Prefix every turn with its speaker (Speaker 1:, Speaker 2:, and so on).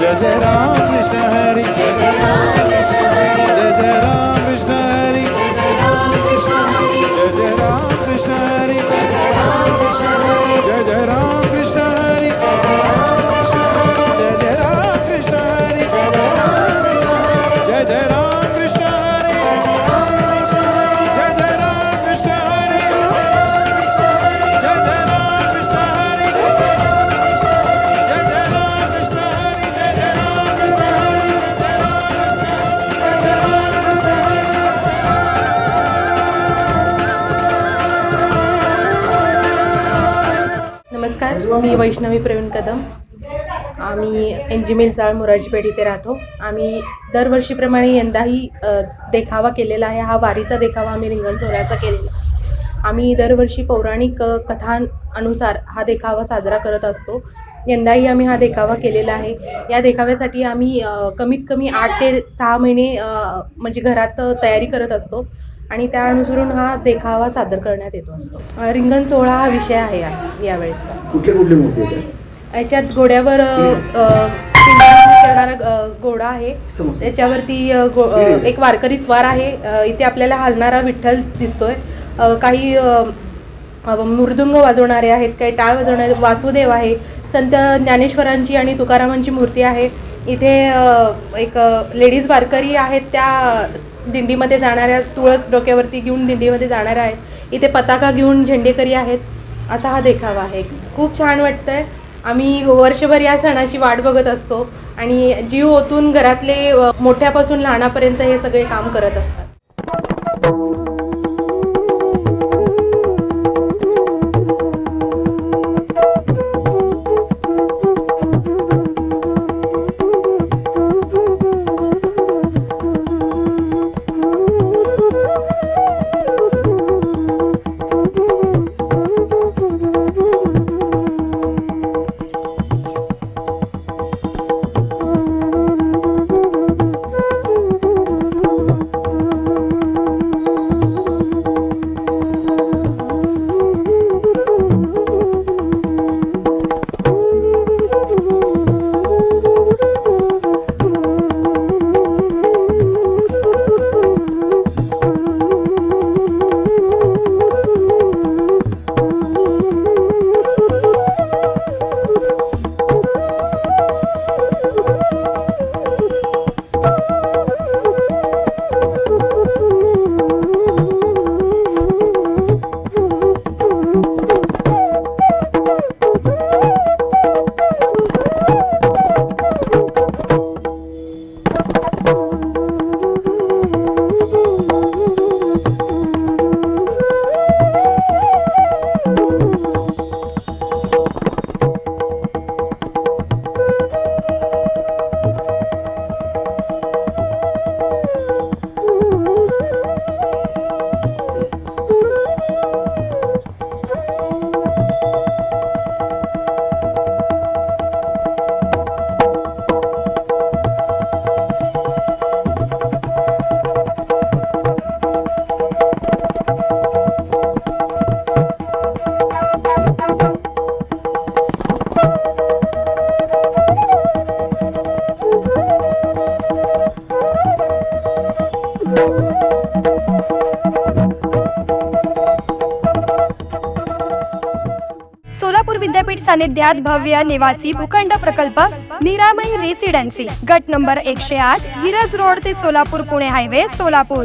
Speaker 1: जय जय राम मी वैष्णवी प्रवीण कदम. आम्ही N G मिलचाळ मोरारजीपेठ इथे राहतो. आम्ही दरवर्षीप्रमाणे यंदाही देखावा केलेला आहे. हा वारीचा देखावा आम्ही रिंगण सोहळ्याचा केलेला. आम्ही दरवर्षी पौराणिक कथांनुसार हा देखावा साजरा करत असतो. यंदाही आम्ही हा देखावा केलेला आहे. या देखाव्यासाठी आम्ही कमीत कमी आठ ते सहा महिने म्हणजे घरात तयारी करत असतो. आणि त्या अनुसरून हा देखावा सादर करण्यात येतो असतो. रिंगण सोहळा हा विषय आहे या- यावेळेसचा.
Speaker 2: कुठले कुठले मूर्ती आहेत?
Speaker 1: याच्यात घोड्यावर करणारा घोडा आहे. त्याच्यावरती एक वारकरी स्वार आहे. इथे आपल्याला हलणारा विठ्ठल दिसतोय. काही मृदुंग वाजवणारे आहेत काही टाळ वाजवणारे वासुदेव आहे. संत ज्ञानेश्वरांची आणि तुकारामांची मूर्ती आहे. इथे एक लेडीज वारकरी आहेत त्या दिंडीमध्ये जाणाऱ्या तुळस डोक्यावरती घेऊन दिंडीमध्ये जाणाऱ्या आहेत. इथे पताका घेऊन झेंडेकरी आहेत. असा हा देखावा आहे. खूप छान वाटतं आहे आम्ही वर्षभर या सणाची वाट बघत असतो आणि जीव ओतून घरातले मोठ्यापासून लहानापर्यंत हे सगळे काम करत असतात.
Speaker 3: सोलापूर विद्यापीठ सानिध्यात भव्य निवासी भूखंड प्रकल्प निरामय रेसिडेन्सी गट नंबर एकशे आठ हिरज रोड ते सोलापूर पुणे हायवे सोलापूर.